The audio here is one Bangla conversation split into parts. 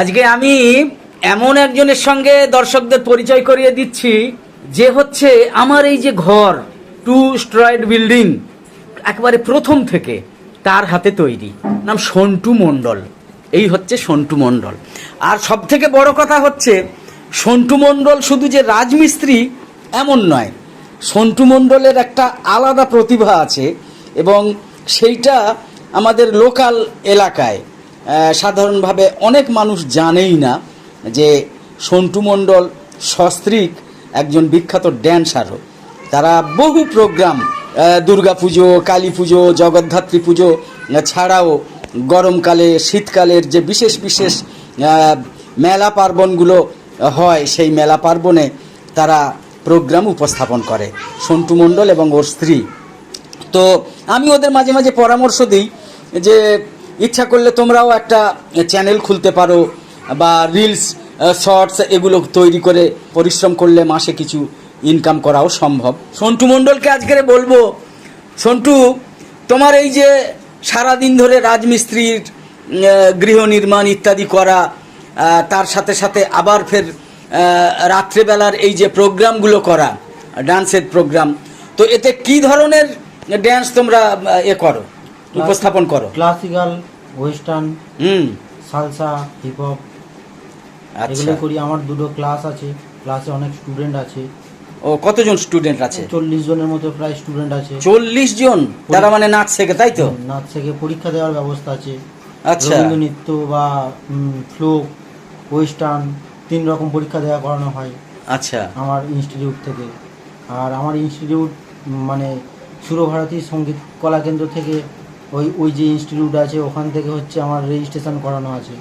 আজকে আমি এমন একজনের সঙ্গে দর্শকদের পরিচয় করিয়ে দিচ্ছি, যে হচ্ছে আমার এই যে ঘর টু স্ট্রয়েড বিল্ডিং একবারে প্রথম থেকে তার হাতে তৈরি। নাম সন্টু মণ্ডল। এই হচ্ছে সন্টু মণ্ডল। আর সব থেকে বড় কথা হচ্ছে, সন্টু মণ্ডল শুধু যে রাজমিস্ত্রি এমন নয়, সন্টু মণ্ডলের একটা আলাদা প্রতিভা আছে এবং সেইটা আমাদের লোকাল এলাকায়। সাধারণভাবে অনেক মানুষ জানেই না যে সন্টু মণ্ডল সস্ত্রীক একজন বিখ্যাত ড্যান্সারও তারা বহু প্রোগ্রাম দুর্গা পুজো, কালী পুজো, জগদ্ধাত্রী পুজো, ছাড়াও গরমকালে, শীতকালের যে বিশেষ বিশেষ মেলা পার্বণগুলো হয়, সেই মেলা পার্বণে তারা প্রোগ্রাম উপস্থাপন করে, সন্টু মণ্ডল এবং ওর স্ত্রী। তো আমি ওদের মাঝে মাঝে পরামর্শ দিই যে ইচ্ছা করলে তোমরাও একটা চ্যানেল খুলতে পারো বা রিলস শর্টস এগুলো তৈরি করে পরিশ্রম করলে মাসে কিছু ইনকাম করাও সম্ভব। সন্টু মণ্ডলকে আজকে বলব, সন্টু, তোমার এই যে সারাদিন ধরে রাজমিস্ত্রির গৃহ নির্মাণ ইত্যাদি করা তার সাথে সাথে আবার ফের রাত্রেবেলার এই যে প্রোগ্রামগুলো করা ডান্সের প্রোগ্রাম, তো এতে কি ধরনের ড্যান্স তোমরা এ করো? উপস্থাপন করো। ক্লাসিক্যাল ওয়েস্টার্ন হুম। সালসা হিপ হপ এগুলো করি। আমার দুটো ক্লাস আছে। ক্লাসে অনেক স্টুডেন্ট আছে। ও কতজন স্টুডেন্ট আছে? চল্লিশ জনের মতো প্রায় স্টুডেন্ট আছে। চল্লিশ জন? তারা মানে নাচ শেখে তাই তো? নাচ শেখে। পরীক্ষা দেওয়ার ব্যবস্থা আছে। আচ্ছা। রবীন্দ্র নৃত্য বা ফ্লোক ওয়েস্টার্ন তিন রকম পরীক্ষা দেওয়া করানো হয় আচ্ছা। আমার ইনস্টিটিউট থেকে। আর আমার ইনস্টিটিউট মানে সুরভারতী সংগীত কলা কেন্দ্র থেকে ওই ওই যে ইনস্টিটিউট আছে ওখান থেকে হচ্ছে আমার রেজিস্ট্রেশন করানো আছে।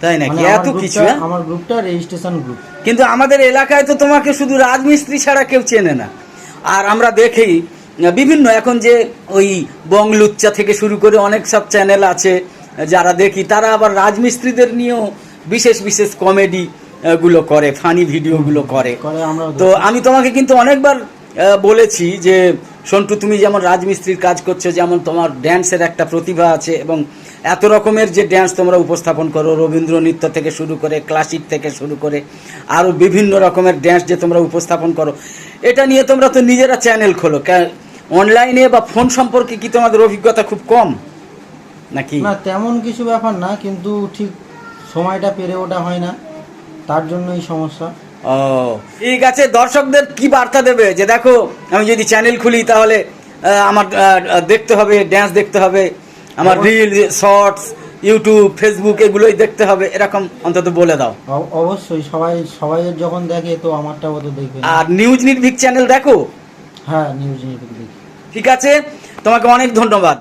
তাই নাকি? মানে এত কিছু হ্যাঁ? আমার গ্রুপটা রেজিস্ট্রেশন গ্রুপ কিন্তু আমাদের এলাকায় তো তোমাকে শুধু রাজমিস্ত্রি ছাড়া কেউ চেনে না। আর আমরা দেখি বিভিন্ন এখন যে ওই বংলুচ্চা থেকে শুরু করে অনেক সব চ্যানেল আছে যারা দেখি তারা আবার রাজমিস্ত্রিদের নিয়েও বিশেষ বিশেষ কমেডি গুলো করে ফানি ভিডিওগুলো করে। তো আমি তোমাকে কিন্তু অনেকবার বলেছি যে সন্টু, তুমি যেমন রাজমিস্ত্রির কাজ করছ, যেমন তোমার ড্যান্সের একটা প্রতিভা আছে এবং এত রকমের যে ড্যান্স তোমরা উপস্থাপন করো, রবীন্দ্র নৃত্য থেকে শুরু করে ক্লাসিক থেকে শুরু করে আরও বিভিন্ন রকমের ড্যান্স যে তোমরা উপস্থাপন করো, এটা নিয়ে তোমরা তো নিজেরা চ্যানেল খোলো। অনলাইনে বা ফোন সম্পর্কে কি তোমাদের অভিজ্ঞতা খুব কম? নাকি? না, তেমন কিছু ব্যাপার না, কিন্তু ঠিক সময়টা পেরে ওঠা হয় না, তার জন্যই সমস্যা। ও ঠিক আছে দর্শকদের কি বার্তা দেবে? যে দেখো আমি যদি চ্যানেল খুলি তাহলে আমার দেখতে হবে ড্যান্স দেখতে হবে আমার রিল শর্টস ইউটিউব ফেসবুক এগুলোই দেখতে হবে এরকম অন্তত বলে দাও। অবশ্যই সবাই সবাই যখন দেখে তো আমারটাও তো দেখবে আর নিউজ নির্ভিক চ্যানেল দেখো? হ্যাঁ নিউজ নিউজ ঠিক আছে তোমাকে অনেক ধন্যবাদ।